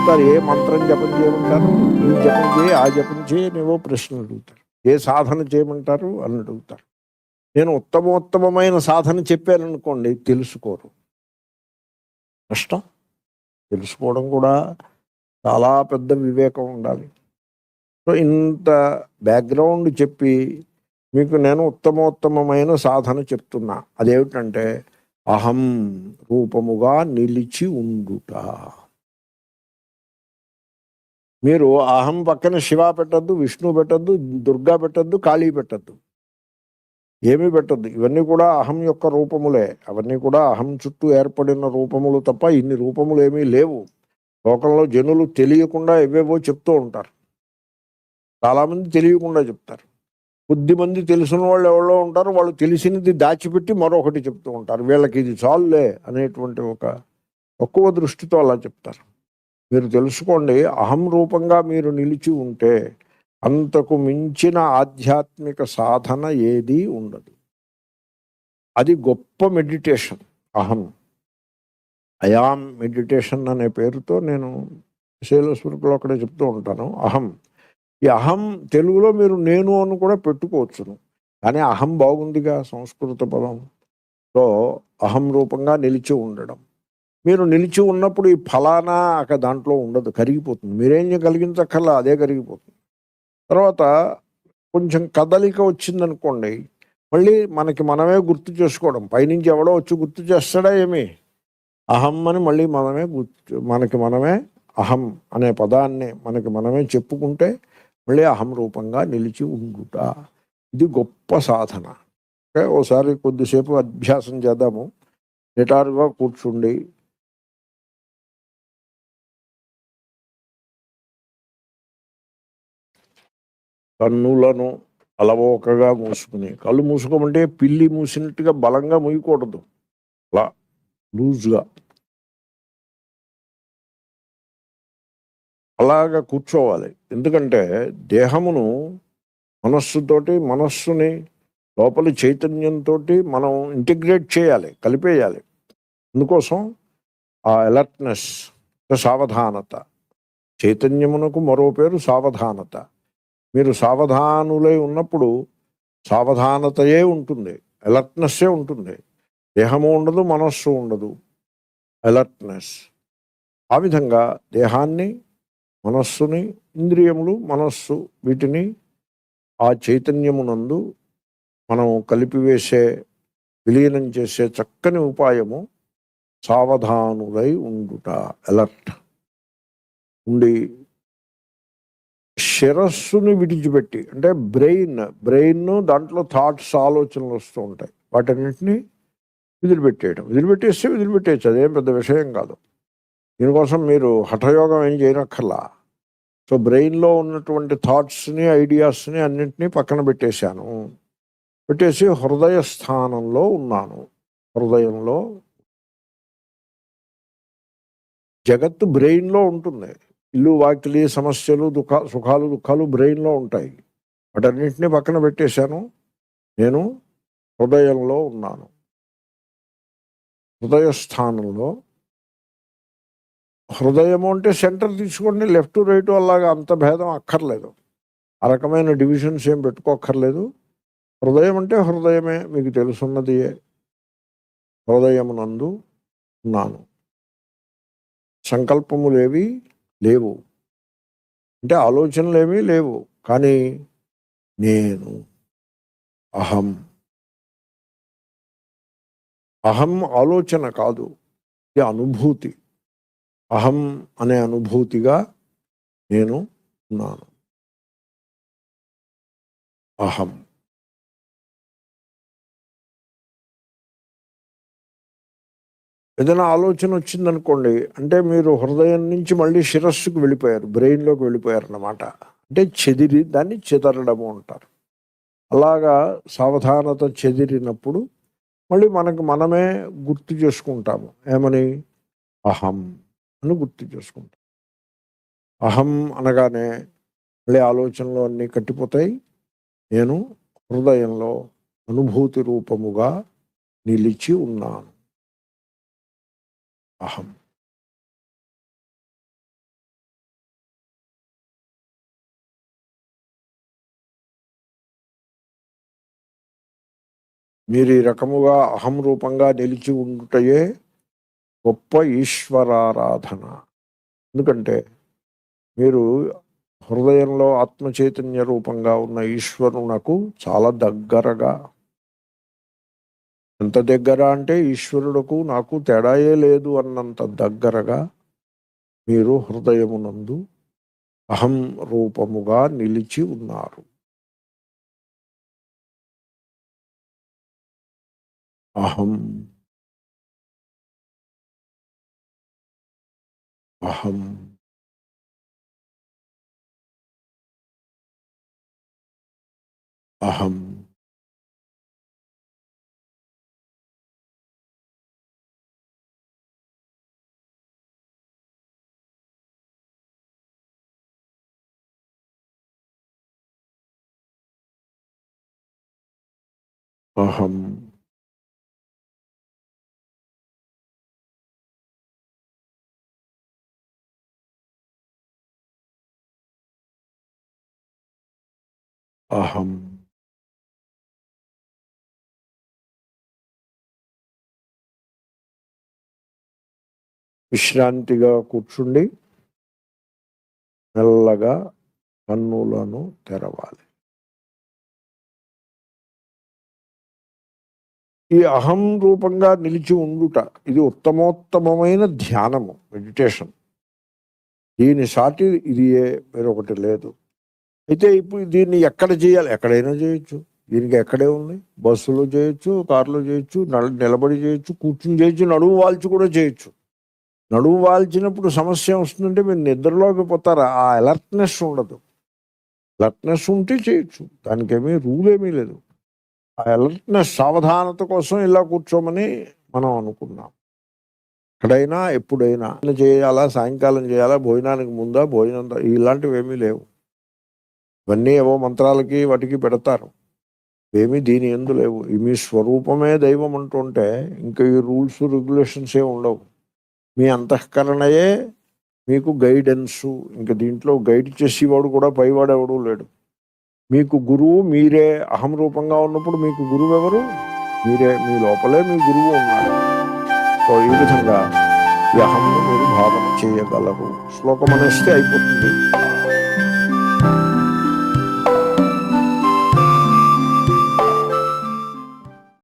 అడుగుతారు ఏ మంత్రం జపం చేయమంటారు ఈ జపం చేయి ఆ జపం చేయి ప్రశ్నలు అడుగుతారు. ఏ సాధన చేయమంటారు అని అడుగుతారు. నేను ఉత్తమోత్తమైన సాధన చెప్పాననుకోండి తెలుసుకోరు. కష్టం. తెలుసుకోవడం కూడా చాలా పెద్ద వివేకం ఉండాలి. సో ఇంత బ్యాక్గ్రౌండ్ చెప్పి మీకు నేను ఉత్తమోత్తమమైన సాధన చెప్తున్నా. అదేమిటంటే అహం రూపముగా నిలిచి ఉండుట. మీరు అహం పక్కన శివ పెట్టద్దు విష్ణు పెట్టద్దు దుర్గా పెట్టద్దు కాళీ పెట్టద్దు. ఏమీ పెట్టద్దు. ఇవన్నీ కూడా అహం యొక్క రూపములే. అవన్నీ కూడా అహం చుట్టూ ఏర్పడిన రూపములు తప్ప ఇన్ని రూపములు ఏమీ లేవు. లోకంలో జనులు తెలియకుండా ఇవేవో చెప్తూ ఉంటారు. చాలామంది తెలియకుండా చెప్తారు. కొద్ది మంది తెలిసిన వాళ్ళు ఎవరో ఉంటారు. వాళ్ళు తెలిసినది దాచిపెట్టి మరొకటి చెప్తూ ఉంటారు. వీళ్ళకి ఇది చాలులే అనేటువంటి ఒక తక్కువ దృష్టితో అలా చెప్తారు. మీరు తెలుసుకోండి అహం రూపంగా మీరు నిలిచి ఉంటే అంతకు మించిన ఆధ్యాత్మిక సాధన ఏదీ ఉండదు. అది గొప్ప మెడిటేషన్ అహం. అయాం మెడిటేషన్ అనే పేరుతో నేను శైలస్వరూపులో అక్కడే చెప్తూ ఉంటాను అహం. ఈ అహం తెలుగులో మీరు నేను అని కూడా పెట్టుకోవచ్చును కానీ అహం బాగుందిగా సంస్కృత పదం. సో అహం రూపంగా నిలిచి ఉండడం. మీరు నిలిచి ఉన్నప్పుడు ఈ ఫలానా అక్కడ దాంట్లో ఉండదు కరిగిపోతుంది. మీరేం కలిగించక్కర్లా అదే కరిగిపోతుంది. తర్వాత కొంచెం కదలిక వచ్చిందనుకోండి మళ్ళీ మనకి మనమే గుర్తు చేసుకోవడం పైనుంచి ఎవడో వచ్చి గుర్తు చేస్తాడా ఏమి? అహం అని మళ్ళీ మనమే గుర్తు మనకి మనమే అహం అనే పదాన్ని మనకి మనమే చెప్పుకుంటే మళ్ళీ అహం రూపంగా నిలిచి ఉండుట. ఇది గొప్ప సాధన. ఓకే ఓసారి కొద్దిసేపు అభ్యాసం చేద్దాము. నిటారుగా కూర్చుండి కన్నులను అలవోకగా మూసుకుని. కళ్ళు మూసుకోమంటే పిల్లి మూసినట్టుగా బలంగా మూయకూడదు. అలా లూజ్గా. అలాగా కూర్చోవాలి. ఎందుకంటే దేహమును మనస్సుతోటి మనస్సుని లోపలి చైతన్యంతో మనం ఇంటిగ్రేట్ చేయాలి కలిపేయాలి. అందుకోసం ఆ అలర్ట్నెస్ సావధానత. చైతన్యమునకు మరో పేరు సావధానత. మీరు సావధానులై ఉన్నప్పుడు సావధానతయే ఉంటుంది అలర్ట్నెస్సే ఉంటుంది. దేహము ఉండదు మనస్సు ఉండదు. అలర్ట్నెస్ ఆ విధంగా దేహాన్ని మనస్సుని ఇంద్రియములు మనస్సు వీటిని ఆ చైతన్యమునందు మనం కలిపివేసే విలీనం చేసే చక్కని ఉపాయము సావధానులై ఉండుట అలర్ట్ ఉండి శిరస్సును విడిచిపెట్టి అంటే బ్రెయిన్ బ్రెయిన్ దాంట్లో థాట్స్ ఆలోచనలు వస్తూ ఉంటాయి. వాటన్నింటినీ వదిలిపెట్టేయడం. వదిలిపెట్టేస్తే వదిలిపెట్టేయచ్చు. అదేం పెద్ద విషయం కాదు. దీనికోసం మీరు హఠయోగం ఏం చేయనక్కర్లా. సో బ్రెయిన్లో ఉన్నటువంటి థాట్స్ని ఐడియాస్ని అన్నింటినీ పక్కన పెట్టేశాను. పెట్టేసి హృదయ స్థానంలో ఉన్నాను. హృదయంలో జగత్తు బ్రెయిన్లో ఉంటుంది. ఇల్లు వాకిలి సమస్యలు దుఃఖ సుఖాలు దుఃఖాలు బ్రెయిన్లో ఉంటాయి. వాటన్నింటినీ పక్కన పెట్టేశాను. నేను హృదయంలో ఉన్నాను. హృదయ స్థానంలో హృదయము అంటే సెంటర్ తీసుకోండి లెఫ్ట్ రైట్ అలాగా అంత భేదం అక్కర్లేదు. ఆ రకమైన డివిజన్స్ ఏం పెట్టుకోక్కర్లేదు. హృదయం అంటే హృదయమే మీకు తెలుసున్నది. హృదయమునందు ఉన్నాను. సంకల్పములేవి లేవు. అంటే ఆలోచనలు ఏమీ లేవు. కానీ నేను అహం. అహం ఆలోచన కాదు. ఇది అనుభూతి. అహం అనే అనుభూతిగా నేను ఉన్నాను. అహం. ఏదైనా ఆలోచన వచ్చిందనుకోండి అంటే మీరు హృదయం నుంచి మళ్ళీ శిరస్సుకు వెళ్ళిపోయారు బ్రెయిన్లోకి వెళ్ళిపోయారు అన్నమాట అంటే చెదిరి దాన్ని చెదరడము అంటారు. అలాగా సావధానత చెదిరినప్పుడు మళ్ళీ మనకు మనమే గుర్తు చేసుకుంటాము. ఏమని? అహం అని గుర్తు చేసుకుంటాం. అహం అనగానే మళ్ళీ ఆలోచనలు అన్నీ కట్టిపోతాయి. నేను హృదయంలో అనుభూతి రూపముగా నిలిచి ఉన్నాను. అహం మీరు ఈ రకముగా అహం రూపంగా నిలిచి ఉండుటయే గొప్ప ఈశ్వరారాధన. ఎందుకంటే మీరు హృదయంలో ఆత్మచైతన్య రూపంగా ఉన్న ఈశ్వరునకు చాలా దగ్గరగా ఎంత దగ్గర అంటే ఈశ్వరుడుకు నాకు తేడాయే లేదు అన్నంత దగ్గరగా మీరు హృదయమునందు అహం రూపముగా నిలిచి ఉన్నారు. అహం. అహం. అహం. అహం అహం విశ్రాంతిగా కూర్చుండి మెల్లగా కన్నులను తెరవాలి. ఈ అహం రూపంగా నిలిచి ఉండుట ఇది ఉత్తమోత్తమైన ధ్యానము మెడిటేషన్ దీని సాటి ఇది వేరొకటి లేదు. అయితే ఇప్పుడు దీన్ని ఎక్కడ చేయాలి? ఎక్కడైనా చేయొచ్చు. దీనికి ఎక్కడే ఉంది? బస్సులో చేయొచ్చు కారులో చేయొచ్చు నిలబడి చేయొచ్చు కూర్చుని చేయొచ్చు నడువు వాల్చి కూడా చేయొచ్చు. నడుము వాల్చినప్పుడు సమస్య వస్తుందంటే మీరు నిద్రలోకి పోతారు? ఆ అలర్ట్నెస్ ఉండదు. అలర్ట్నెస్ ఉంటే చేయొచ్చు. దానికేమీ రూల్ ఏమీ లేదు. ఆ అలర్ట్నెస్ సావధానత కోసం ఇలా కూర్చోమని మనం అనుకున్నాం. ఎక్కడైనా ఎప్పుడైనా చేయాలా సాయంకాలం చేయాలా భోజనానికి ముందా భోజనం ఇలాంటివి ఏమీ లేవు. ఇవన్నీ ఏవో మంత్రాలకి వాటికి పెడతారు. ఏమీ దీని ఎందు లేవు. ఈ మీ స్వరూపమే దైవం అంటుంటే ఇంకా ఈ రూల్స్ రెగ్యులేషన్స్ ఏ ఉండవు. మీ అంతఃకరణయే మీకు గైడెన్సు. ఇంకా దీంట్లో గైడ్ చేసేవాడు కూడా పైవాడు ఎవడు లేడు. మీకు గురువు మీరే అహం రూపంగా ఉన్నప్పుడు మీకు గురువు ఎవరు? మీరే మీ లోపలే మీ గురువు ఉన్నారు. సో ఈ విధంగా ఈ అహంను మీరు భావన చేయగలరు. శ్లోకం అనేస్తే అయిపోతుంది.